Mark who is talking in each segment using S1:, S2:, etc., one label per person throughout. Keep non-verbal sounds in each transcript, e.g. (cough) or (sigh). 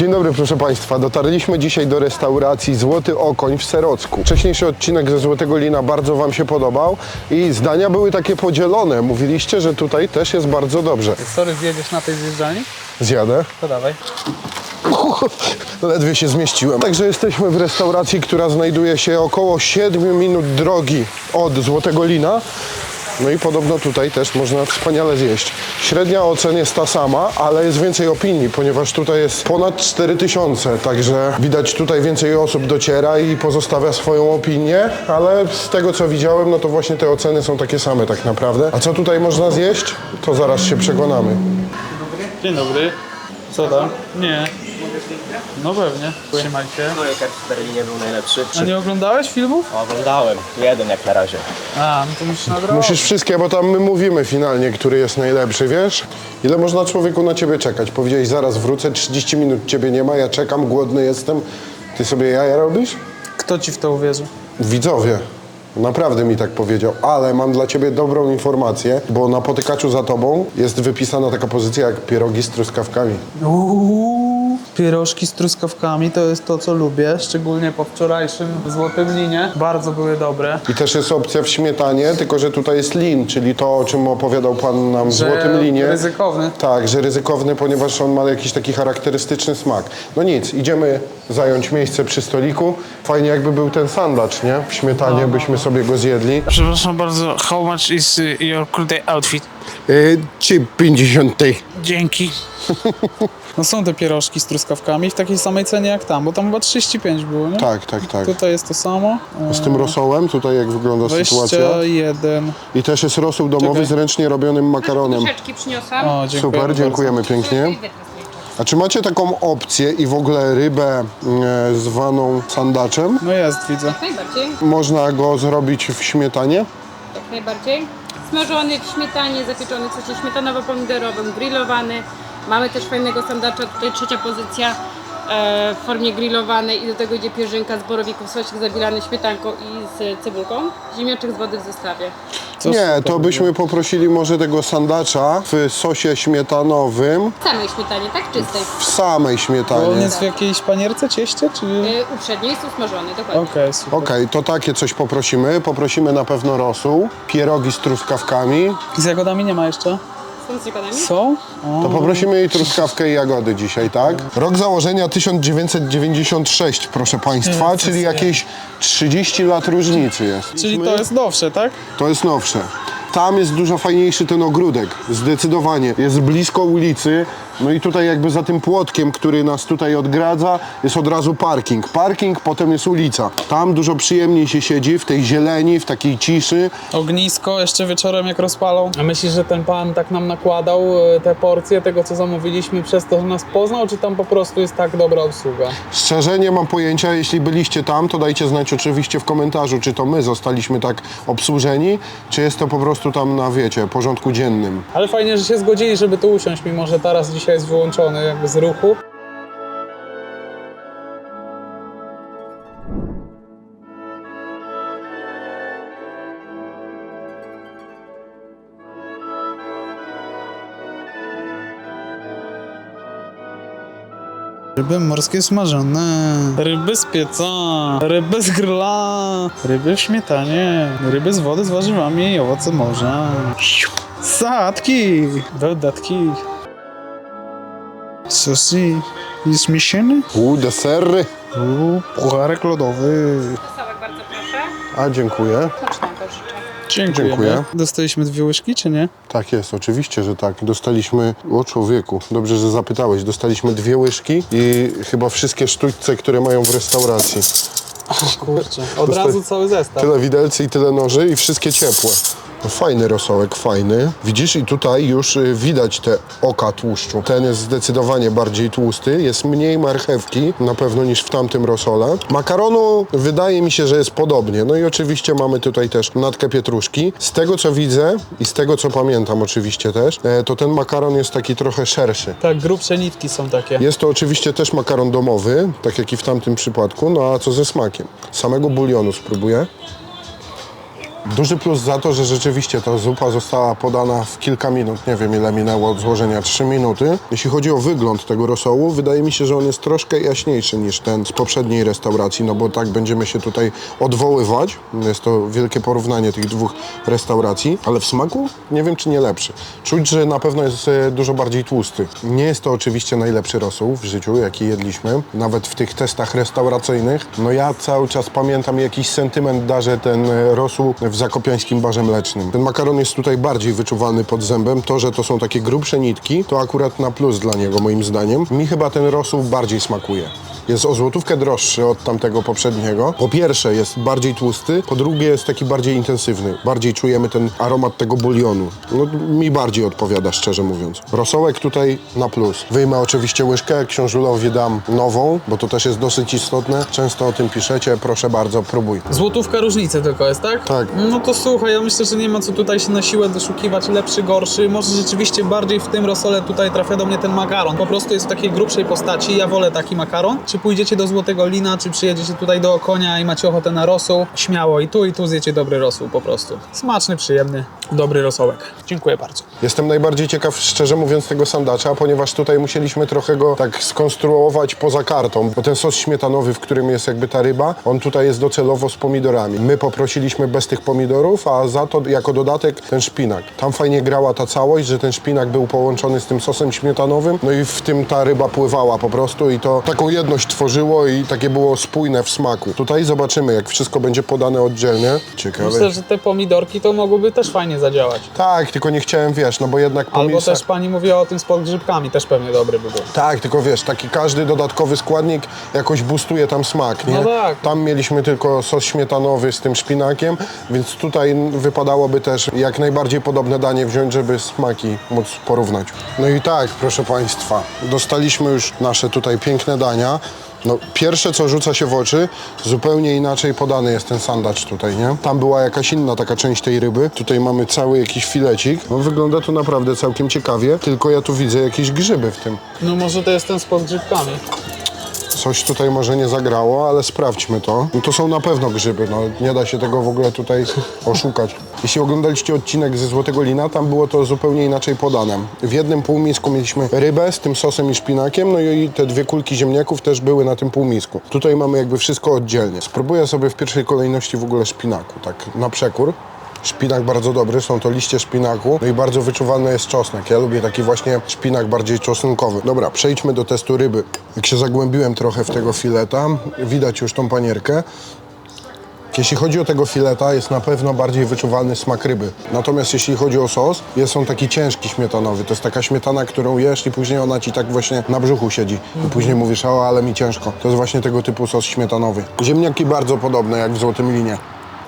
S1: Dzień dobry, proszę Państwa. Dotarliśmy dzisiaj do restauracji Złoty Okoń w Serocku. Wcześniejszy odcinek ze Złotego Lina bardzo Wam się podobał i zdania były takie podzielone. Mówiliście, że tutaj też jest bardzo dobrze.
S2: Sorry, zjedziesz na tej zjeżdżalni?
S1: Zjadę.
S2: To dawaj. (laughs)
S1: Ledwie się zmieściłem. Także jesteśmy w restauracji, która znajduje się około 7 minut drogi od Złotego Lina. No i podobno tutaj też można wspaniale zjeść. Średnia ocen jest ta sama, ale jest więcej opinii, ponieważ tutaj jest ponad 4000, także widać tutaj więcej osób dociera i pozostawia swoją opinię, ale z tego co widziałem, no to właśnie te oceny są takie same tak naprawdę. A co tutaj można zjeść? To zaraz się przekonamy.
S2: Dzień dobry. Co tam? Nie. No pewnie. Trzymaj się.
S3: No jak w Berlinie był najlepszy.
S2: A nie oglądałeś filmów?
S3: Oglądałem. Jeden jak na razie.
S2: A, no to musisz nadrobić.
S1: Musisz wszystkie, bo tam my mówimy finalnie, który jest najlepszy, wiesz? Ile można człowieku na ciebie czekać? Powiedziałeś, zaraz wrócę, 30 minut ciebie nie ma, ja czekam, głodny jestem. Ty sobie jaja robisz?
S2: Kto ci w to uwierzy?
S1: Widzowie. Naprawdę mi tak powiedział, ale mam dla ciebie dobrą informację, bo na potykaczu za tobą jest wypisana taka pozycja jak pierogi z truskawkami.
S2: Uuu, pierożki z truskawkami to jest to, co lubię, szczególnie po wczorajszym złotym linie. Bardzo były dobre.
S1: I też jest opcja w śmietanie, tylko że tutaj jest lin, czyli to, o czym opowiadał pan nam w
S2: Że
S1: Złotym Linie.
S2: ryzykowny.
S1: Tak, że ryzykowny, ponieważ on ma jakiś taki charakterystyczny smak. No nic, idziemy zająć miejsce przy stoliku. Fajnie jakby był ten sandacz, nie? W śmietanie byśmy sobie go zjedli.
S4: Przepraszam bardzo, how much is y, your kurde outfit?
S1: Yy, czy 50.
S4: Dzięki. (laughs)
S2: No są te pierożki z truskawkami w takiej samej cenie jak tam, bo tam chyba 35 było, nie?
S1: Tak, tak, tak.
S2: Tutaj jest to samo.
S1: Z tym rosołem, tutaj jak wygląda sytuacja.
S2: 21.
S1: I też jest rosół domowy
S2: Czekaj.
S1: z ręcznie robionym makaronem.
S5: Troszeczki przyniosłam.
S2: O, dziękuję
S1: Super,
S2: bardzo.
S1: dziękujemy pięknie. A czy macie taką opcję i w ogóle rybę e, zwaną sandaczem?
S2: No jest, widzę.
S5: Jak najbardziej,
S1: Można go zrobić w śmietanie?
S5: jak najbardziej. Smażony w śmietanie, zapieczony w sosie śmietanowo-pomidorowym, grillowany. Mamy też fajnego sandacza, tutaj trzecia pozycja e, w formie grillowanej i do tego idzie pierzynka z borowików, sosik zabilany śmietanką i z cebulką. Ziemniaczek z wody w zestawie.
S2: Co
S1: Nie, to byśmy poprosili może tego sandacza w sosie śmietanowym
S5: W samej śmietanie, tak czystej.
S1: w samej
S2: Bo on
S1: śmietanie.
S2: jest w jakiejś panierce, cieście, czy...
S5: E, uprzednio jest usmażony, dokładnie.
S2: Okej, super.
S1: Okej, to takie coś poprosimy. Poprosimy na pewno rosół, pierogi z truskawkami.
S2: Z jagodami nie ma jeszcze?
S5: Są z jagodami?
S2: Są? O,
S1: To poprosimy jej truskawkę i jagody dzisiaj, tak? Rok założenia 1996, proszę Państwa, czyli jakieś 30 lat różnicy jest.
S2: czyli to jest nowsze, tak?
S1: To jest nowsze. Tam jest dużo fajniejszy ten ogródek, zdecydowanie. Jest blisko ulicy, no i tutaj jakby za tym płotkiem, który nas tutaj odgradza, jest od razu parking. Parking, potem jest ulica. Tam dużo przyjemniej się siedzi, w tej zieleni, w takiej ciszy.
S2: Ognisko jeszcze wieczorem jak rozpalą. A myślisz, że ten pan tak nam nakładał e, te porcje tego, co zamówiliśmy przez to, że nas poznał, czy tam po prostu jest tak dobra obsługa?
S1: Szczerze nie mam pojęcia, jeśli byliście tam, to dajcie znać oczywiście w komentarzu, czy to my zostaliśmy tak obsłużeni, czy jest to po prostu tam na, wiecie, porządku dziennym.
S2: Ale fajnie, że się zgodzili, żeby tu usiąść, mimo że taras dzisiaj jest wyłączony jakby z ruchu. Ryby morskie smażone, ryby z pieca, ryby z grilla, ryby w śmietanie, ryby z wody z warzywami i owoce morza. Sałatki, dodatki. Sosi jest miesięny?
S1: U, desery.
S2: Uuu, pucharek lodowy.
S5: Sałek bardzo proszę.
S1: A, dziękuję.
S2: Dziękujemy.
S1: Dziękuję.
S2: Dostaliśmy dwie łyżki, czy nie?
S1: Tak jest, oczywiście, że tak. Dostaliśmy, o człowieku, dobrze, że zapytałeś, dostaliśmy dwie łyżki i chyba wszystkie sztućce, które mają w restauracji.
S2: Kurczę. Od
S1: Dosta-
S2: razu cały zestaw.
S1: Tyle widelcy i tyle noży i wszystkie ciepłe. Fajny rosołek, fajny. Widzisz, i tutaj już y, widać te oka tłuszczu. Ten jest zdecydowanie bardziej tłusty, jest mniej marchewki na pewno niż w tamtym rosole. Makaronu wydaje mi się, że jest podobnie. No i oczywiście mamy tutaj też natkę pietruszki. Z tego co widzę i z tego co pamiętam oczywiście też, e, to ten makaron jest taki trochę szerszy.
S2: Tak, grubsze nitki są takie.
S1: Jest to oczywiście też makaron domowy, tak jak i w tamtym przypadku, no a co ze smakiem? Samego bulionu spróbuję. Duży plus za to, że rzeczywiście ta zupa została podana w kilka minut. Nie wiem ile minęło od złożenia, 3 minuty. Jeśli chodzi o wygląd tego rosołu, wydaje mi się, że on jest troszkę jaśniejszy niż ten z poprzedniej restauracji, no bo tak będziemy się tutaj odwoływać. Jest to wielkie porównanie tych dwóch restauracji, ale w smaku nie wiem czy nie lepszy. Czuć, że na pewno jest e, dużo bardziej tłusty. Nie jest to oczywiście najlepszy rosół w życiu, jaki jedliśmy. Nawet w tych testach restauracyjnych. No ja cały czas pamiętam jakiś sentyment darzę ten e, rosół w zakopiańskim barze mlecznym. Ten makaron jest tutaj bardziej wyczuwalny pod zębem. To, że to są takie grubsze nitki, to akurat na plus dla niego moim zdaniem. Mi chyba ten rosół bardziej smakuje. Jest o złotówkę droższy od tamtego poprzedniego. Po pierwsze jest bardziej tłusty, po drugie jest taki bardziej intensywny. Bardziej czujemy ten aromat tego bulionu. No, mi bardziej odpowiada, szczerze mówiąc. Rosołek tutaj na plus. Wyjmę oczywiście łyżkę, książulowi dam nową, bo to też jest dosyć istotne. Często o tym piszecie, proszę bardzo, próbuj.
S2: Złotówka różnicy tylko jest, tak?
S1: Tak.
S2: No to słuchaj, ja myślę, że nie ma co tutaj się na siłę doszukiwać lepszy, gorszy. Może rzeczywiście bardziej w tym rosole tutaj trafia do mnie ten makaron. Po prostu jest w takiej grubszej postaci. Ja wolę taki makaron. Czy pójdziecie do Złotego Lina, czy przyjedziecie tutaj do Konia i macie ochotę na rosół, śmiało i tu i tu zjecie dobry rosół po prostu. Smaczny, przyjemny, dobry rosołek. Dziękuję bardzo.
S1: Jestem najbardziej ciekaw, szczerze mówiąc, tego sandacza, ponieważ tutaj musieliśmy trochę go tak skonstruować poza kartą, bo ten sos śmietanowy, w którym jest jakby ta ryba, on tutaj jest docelowo z pomidorami. My poprosiliśmy bez tych pomidorów, a za to jako dodatek ten szpinak. Tam fajnie grała ta całość, że ten szpinak był połączony z tym sosem śmietanowym, no i w tym ta ryba pływała po prostu i to taką jedność tworzyło i takie było spójne w smaku. Tutaj zobaczymy, jak wszystko będzie podane oddzielnie. Ciekawe.
S2: Myślę, że te pomidorki to mogłyby też fajnie zadziałać.
S1: Tak, tylko nie chciałem, wiesz, no bo jednak
S2: Albo
S1: pomisa-
S2: też pani mówiła o tym z podgrzybkami, też pewnie dobry by był.
S1: Tak, tylko wiesz, taki każdy dodatkowy składnik jakoś boostuje tam smak, nie?
S2: No tak.
S1: Tam mieliśmy tylko sos śmietanowy z tym szpinakiem, więc tutaj wypadałoby też jak najbardziej podobne danie wziąć, żeby smaki móc porównać. No i tak, proszę Państwa, dostaliśmy już nasze tutaj piękne dania. No, pierwsze, co rzuca się w oczy, zupełnie inaczej podany jest ten sandacz tutaj, nie? Tam była jakaś inna taka część tej ryby. Tutaj mamy cały jakiś filecik. No, wygląda to naprawdę całkiem ciekawie, tylko ja tu widzę jakieś grzyby w tym.
S2: No może to jest ten z podgrzybkami.
S1: Coś tutaj może nie zagrało, ale sprawdźmy to. No to są na pewno grzyby, no nie da się tego w ogóle tutaj oszukać. Jeśli oglądaliście odcinek ze Złotego Lina, tam było to zupełnie inaczej podane. W jednym półmisku mieliśmy rybę z tym sosem i szpinakiem, no i te dwie kulki ziemniaków też były na tym półmisku. Tutaj mamy jakby wszystko oddzielnie. Spróbuję sobie w pierwszej kolejności w ogóle szpinaku, tak na przekór. Szpinak bardzo dobry, są to liście szpinaku, no i bardzo wyczuwalny jest czosnek. Ja lubię taki właśnie szpinak bardziej czosnkowy. Dobra, przejdźmy do testu ryby. Jak się zagłębiłem trochę w tego fileta, widać już tą panierkę. Jeśli chodzi o tego fileta, jest na pewno bardziej wyczuwalny smak ryby. Natomiast jeśli chodzi o sos, jest on taki ciężki śmietanowy. To jest taka śmietana, którą jesz i później ona ci tak właśnie na brzuchu siedzi. I później mówisz, o, ale mi ciężko. To jest właśnie tego typu sos śmietanowy. Ziemniaki bardzo podobne jak w Złotym Linie.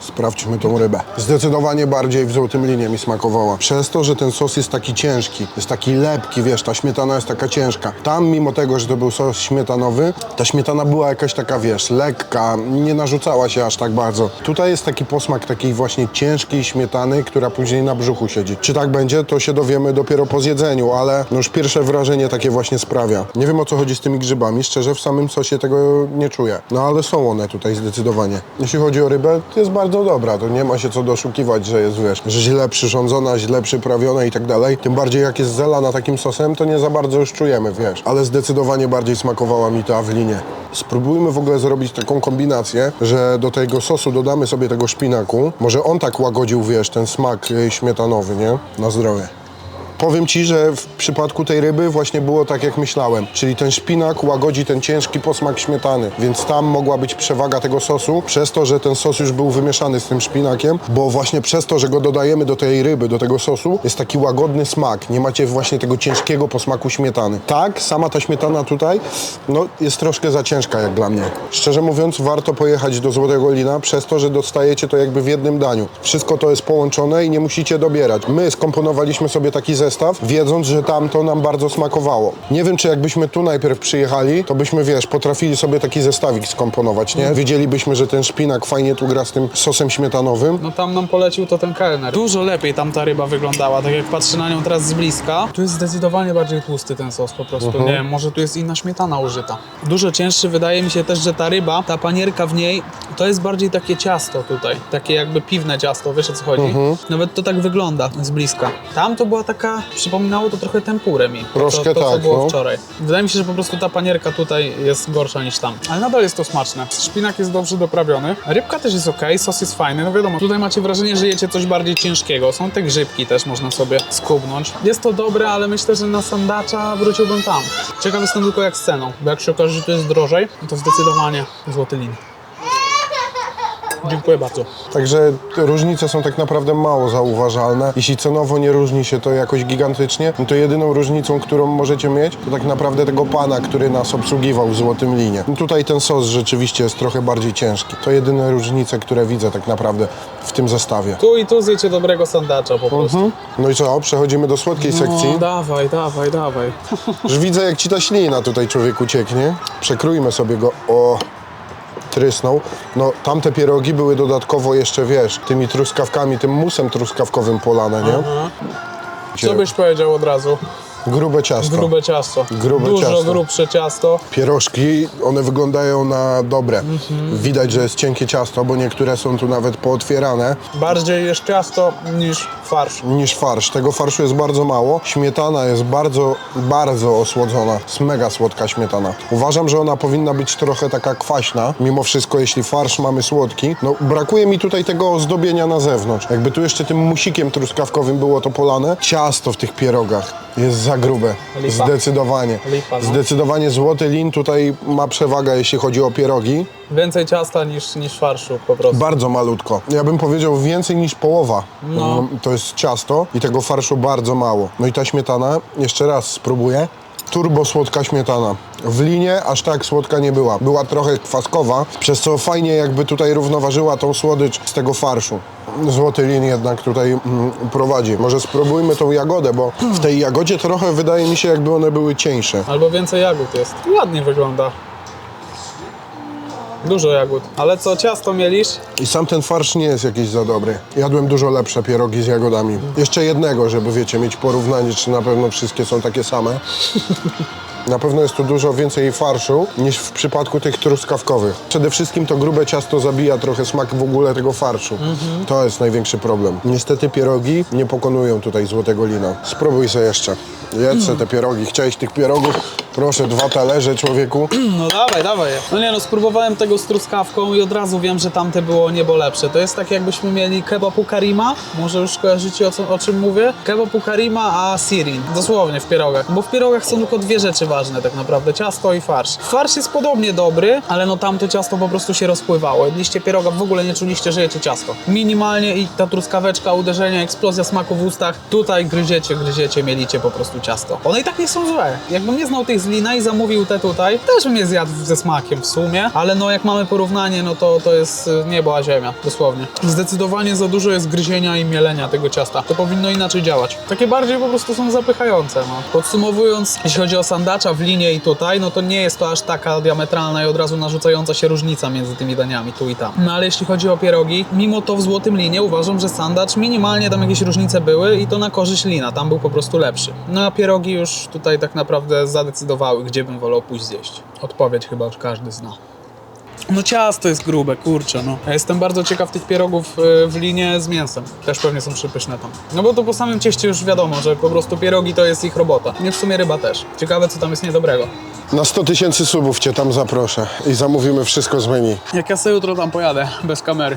S1: Sprawdźmy tą rybę. Zdecydowanie bardziej w złotym linie mi smakowała. Przez to, że ten sos jest taki ciężki, jest taki lepki, wiesz, ta śmietana jest taka ciężka. Tam, mimo tego, że to był sos śmietanowy, ta śmietana była jakaś taka, wiesz, lekka, nie narzucała się aż tak bardzo. Tutaj jest taki posmak takiej właśnie ciężkiej śmietany, która później na brzuchu siedzi. Czy tak będzie, to się dowiemy dopiero po zjedzeniu, ale no już pierwsze wrażenie takie właśnie sprawia. Nie wiem o co chodzi z tymi grzybami, szczerze w samym sosie tego nie czuję. No ale są one tutaj zdecydowanie. Jeśli chodzi o rybę, to jest bardzo dobra, to nie ma się co doszukiwać, że jest, wiesz, że źle przyrządzona, źle przyprawiona i tak dalej. Tym bardziej jak jest zalana takim sosem, to nie za bardzo już czujemy, wiesz. Ale zdecydowanie bardziej smakowała mi ta w linie. Spróbujmy w ogóle zrobić taką kombinację, że do tego sosu dodamy sobie tego szpinaku. Może on tak łagodził, wiesz, ten smak y, śmietanowy, nie? Na zdrowie. Powiem Ci, że w przypadku tej ryby właśnie było tak, jak myślałem. Czyli ten szpinak łagodzi ten ciężki posmak śmietany, więc tam mogła być przewaga tego sosu, przez to, że ten sos już był wymieszany z tym szpinakiem, bo właśnie przez to, że go dodajemy do tej ryby, do tego sosu, jest taki łagodny smak. Nie macie właśnie tego ciężkiego posmaku śmietany. Tak, sama ta śmietana tutaj, no jest troszkę za ciężka jak dla mnie. Szczerze mówiąc, warto pojechać do Złotego Lina przez to, że dostajecie to jakby w jednym daniu. Wszystko to jest połączone i nie musicie dobierać. My skomponowaliśmy sobie taki zestaw zestaw, wiedząc, że tam to nam bardzo smakowało. Nie wiem, czy jakbyśmy tu najpierw przyjechali, to byśmy, wiesz, potrafili sobie taki zestawik skomponować, nie? Wiedzielibyśmy, że ten szpinak fajnie tu gra z tym sosem śmietanowym.
S2: No tam nam polecił to ten kelner. Dużo lepiej tam ta ryba wyglądała, tak jak patrzę na nią teraz z bliska. Tu jest zdecydowanie bardziej tłusty ten sos po prostu. Nie wiem, może tu jest inna śmietana użyta. Dużo cięższy wydaje mi się też, że ta ryba, ta panierka w niej, to jest bardziej takie ciasto tutaj. Takie jakby piwne ciasto, wiesz o co chodzi? Nawet to tak wygląda z bliska. Tam to była taka, przypominało to trochę tempurę mi.
S1: Troszkę
S2: to, to, co
S1: tak,
S2: było
S1: no.
S2: wczoraj. Wydaje mi się, że po prostu ta panierka tutaj jest gorsza niż tam. Ale nadal jest to smaczne. Szpinak jest dobrze doprawiony. Rybka też jest ok, sos jest fajny. No wiadomo, tutaj macie wrażenie, że jecie coś bardziej ciężkiego. Są te grzybki też można sobie skubnąć. Jest to dobre, ale myślę, że na sandacza wróciłbym tam. Ciekaw jestem tylko jak z ceną, bo jak się okaże, że to jest drożej, to zdecydowanie złoty lin. Dziękuję bardzo.
S1: Także różnice są tak naprawdę mało zauważalne. Jeśli cenowo nie różni się to jakoś gigantycznie, no to jedyną różnicą, którą możecie mieć, to tak naprawdę tego pana, który nas obsługiwał w Złotym Linie. No tutaj ten sos rzeczywiście jest trochę bardziej ciężki. To jedyne różnice, które widzę tak naprawdę w tym zestawie.
S2: Tu i tu zjecie dobrego sandacza po prostu.
S1: No i co, przechodzimy do słodkiej sekcji.
S2: No, dawaj, dawaj, dawaj.
S1: Już widzę, jak ci ta ślina tutaj człowieku cieknie. Przekrójmy sobie go. O, trysnął. No, tamte pierogi były dodatkowo jeszcze, wiesz, tymi truskawkami, tym musem truskawkowym polane, nie?
S2: Co byś powiedział od razu?
S1: Grube ciasto.
S2: Grube ciasto.
S1: Grube
S2: Dużo
S1: ciasto.
S2: grubsze ciasto.
S1: Pierożki, one wyglądają na dobre.
S2: Mhm.
S1: Widać, że jest cienkie ciasto, bo niektóre są tu nawet pootwierane
S2: Bardziej jest ciasto niż farsz.
S1: niż farsz. Tego farszu jest bardzo mało. Śmietana jest bardzo, bardzo osłodzona. Jest mega słodka śmietana. Uważam, że ona powinna być trochę taka kwaśna. Mimo wszystko, jeśli farsz mamy słodki, no brakuje mi tutaj tego ozdobienia na zewnątrz. Jakby tu jeszcze tym musikiem truskawkowym było to polane. Ciasto w tych pierogach jest za grube.
S2: Lipa.
S1: Zdecydowanie.
S2: Lipa, no.
S1: Zdecydowanie złoty lin tutaj ma przewagę, jeśli chodzi o pierogi.
S2: Więcej ciasta niż, niż farszu po prostu.
S1: Bardzo malutko. Ja bym powiedział więcej niż połowa.
S2: No.
S1: To jest ciasto i tego farszu bardzo mało. No i ta śmietana, jeszcze raz spróbuję. Turbo słodka śmietana. W linie aż tak słodka nie była. Była trochę kwaskowa, przez co fajnie jakby tutaj równoważyła tą słodycz z tego farszu. Złoty lin jednak tutaj mm, prowadzi. Może spróbujmy tą jagodę, bo w tej jagodzie trochę wydaje mi się jakby one były cieńsze.
S2: Albo więcej jagód jest. Ładnie wygląda. Dużo jagód. Ale co, ciasto mielisz?
S1: I sam ten farsz nie jest jakiś za dobry. Jadłem dużo lepsze pierogi z jagodami. Jeszcze jednego, żeby wiecie, mieć porównanie, czy na pewno wszystkie są takie same. Na pewno jest tu dużo więcej farszu niż w przypadku tych truskawkowych. Przede wszystkim to grube ciasto zabija trochę smak w ogóle tego farszu. To jest największy problem. Niestety pierogi nie pokonują tutaj złotego lina. Spróbuj sobie jeszcze. Jedz te pierogi. Chciałeś tych pierogów? Proszę, dwa talerze człowieku. (clears throat)
S2: No dawaj, dawaj. No nie no, spróbowałem tego z truskawką i od razu wiem, że tamte było niebo lepsze. To jest tak jakbyśmy mieli kebab u Karima. Może już kojarzycie o, co, o czym mówię? Kebab u Karima, a sirin. Dosłownie w pierogach. Bo w pierogach są tylko dwie rzeczy ważne tak naprawdę. Ciasto i farsz. Farsz jest podobnie dobry, ale no tamte ciasto po prostu się rozpływało. Jedliście pieroga, w ogóle nie czuliście, że jecie ciasto. Minimalnie i ta truskaweczka, uderzenie, eksplozja smaku w ustach. Tutaj gryziecie, gryziecie, mielicie po prostu ciasto. One i tak nie są złe. Jakbym nie znał tych z lina i zamówił te tutaj, też bym je zjadł ze smakiem w sumie, ale no jak mamy porównanie, no to to jest y, niebo a ziemia, dosłownie. Zdecydowanie za dużo jest gryzienia i mielenia tego ciasta. To powinno inaczej działać. Takie bardziej po prostu są zapychające, no. Podsumowując, jeśli chodzi o sandacza w linie i tutaj, no to nie jest to aż taka diametralna i od razu narzucająca się różnica między tymi daniami tu i tam. No ale jeśli chodzi o pierogi, mimo to w złotym linie uważam, że sandacz minimalnie tam jakieś różnice były i to na korzyść lina, tam był po prostu lepszy. No a pierogi już tutaj tak naprawdę zadecydowały, gdzie bym wolał pójść zjeść. Odpowiedź chyba już każdy zna. No ciasto jest grube, kurczę, no. Ja jestem bardzo ciekaw tych pierogów y, w linie z mięsem. Też pewnie są przypyszne tam. No bo to po samym cieście już wiadomo, że po prostu pierogi to jest ich robota. Nie w sumie ryba też. Ciekawe, co tam jest niedobrego.
S1: Na 100 tysięcy subów cię tam zaproszę i zamówimy wszystko z menu. (laughs)
S2: Jak ja sobie jutro tam pojadę, bez kamery.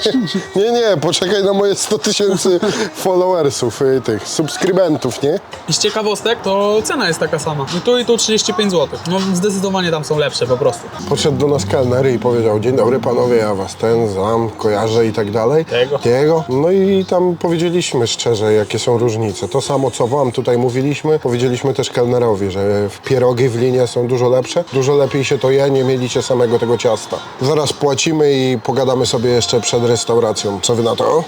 S2: (laughs)
S1: Nie, nie, poczekaj na moje 100 tysięcy followersów, y, tych subskrybentów, nie?
S2: I z ciekawostek, to cena jest taka sama. I tu i tu 35 zł. No zdecydowanie tam są lepsze po prostu.
S1: Podszedł do nas kelner i powiedział, dzień dobry panowie, ja was ten znam, kojarzę i tak dalej.
S2: Tego.
S1: Tego. No i tam powiedzieliśmy szczerze, jakie są różnice. To samo, co wam tutaj mówiliśmy, powiedzieliśmy też kelnerowi, że w pierogi w linie są dużo lepsze, dużo lepiej się to je, nie mielicie samego tego ciasta. Zaraz płacimy i pogadamy sobie jeszcze przed restauracją. Co wy na to?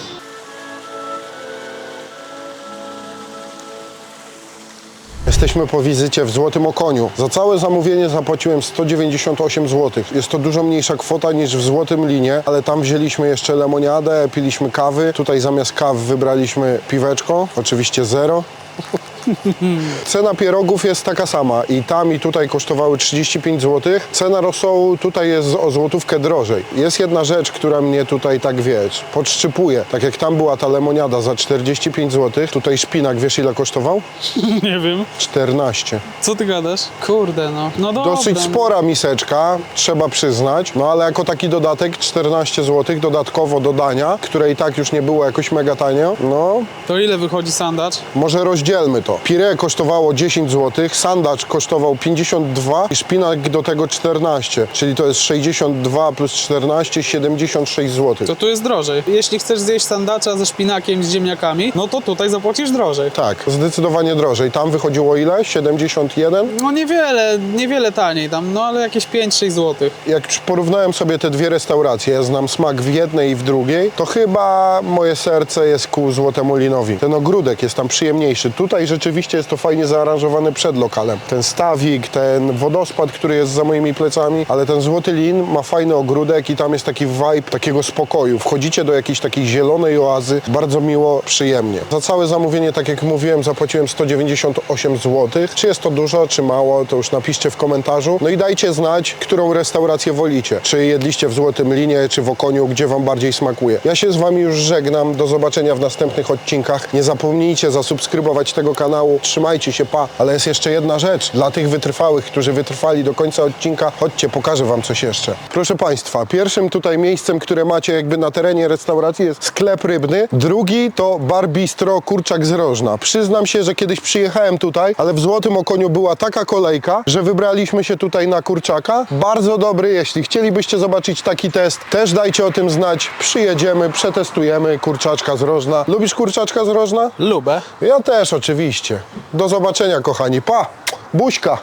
S1: Jesteśmy po wizycie w Złotym Okoniu. Za całe zamówienie zapłaciłem 198 zł. Jest to dużo mniejsza kwota niż w Złotym Linie, ale tam wzięliśmy jeszcze lemoniadę, piliśmy kawy. Tutaj zamiast kaw wybraliśmy piweczko, oczywiście zero. (laughs) (laughs) Cena pierogów jest taka sama i tam i tutaj kosztowały 35 zł. Cena rosołu tutaj jest o złotówkę drożej. Jest jedna rzecz, która mnie tutaj tak wiesz, podszczypuje. Tak jak tam była ta lemoniada za 45 zł, tutaj szpinak wiesz ile kosztował? (laughs)
S2: Nie wiem.
S1: 14.
S2: Co ty gadasz? Kurde, no. No dobra.
S1: Dosyć
S2: no.
S1: spora miseczka, trzeba przyznać, no ale jako taki dodatek 14 zł dodatkowo do dania, które i tak już nie było jakoś mega tanio, no
S2: To ile wychodzi sandacz?
S1: Może rozdzielmy to. Pire kosztowało 10 zł, sandacz kosztował 52 i szpinak do tego 14, czyli to jest 62 plus 14, 76 zł.
S2: To tu jest drożej. Jeśli chcesz zjeść sandacza ze szpinakiem z ziemniakami, no to tutaj zapłacisz drożej.
S1: Tak, zdecydowanie drożej. Tam wychodziło ile? 71?
S2: No niewiele, niewiele taniej tam, no ale jakieś 5-6 zł.
S1: Jak porównałem sobie te dwie restauracje, ja znam smak w jednej i w drugiej, to chyba moje serce jest ku Złotemu Linowi. Ten ogródek jest tam przyjemniejszy. Tutaj rzeczywiście jest to fajnie zaaranżowane przed lokalem. Ten stawik, ten wodospad, który jest za moimi plecami, ale ten Złoty Lin ma fajny ogródek i tam jest taki vibe takiego spokoju. Wchodzicie do jakiejś takiej zielonej oazy, bardzo miło, przyjemnie. Za całe zamówienie, tak jak mówiłem, zapłaciłem 198 zł. Czy jest to dużo, czy mało, to już napiszcie w komentarzu. No i dajcie znać, którą restaurację wolicie. Czy jedliście w Złotym Linie, czy w Okoniu, gdzie wam bardziej smakuje. Ja się z wami już żegnam. Do zobaczenia w następnych odcinkach. Nie zapomnijcie zasubskrybować tego kanału. Trzymajcie się, pa. Ale jest jeszcze jedna rzecz. Dla tych wytrwałych, którzy wytrwali do końca odcinka, chodźcie, pokażę wam coś jeszcze. Proszę Państwa, pierwszym tutaj miejscem, które macie jakby na terenie restauracji jest sklep rybny. Drugi to bar bistro Kurczak z Rożna. Przyznam się, że kiedyś przyjechałem tutaj, ale w Złotym Okoniu była taka kolejka, że wybraliśmy się tutaj na kurczaka. Bardzo dobry, jeśli chcielibyście zobaczyć taki test, też dajcie o tym znać. Przyjedziemy, przetestujemy kurczaczka z Rożna. Lubisz kurczaczka z Rożna?
S2: Lubę.
S1: Ja też oczywiście. Do zobaczenia kochani. Pa! Buźka!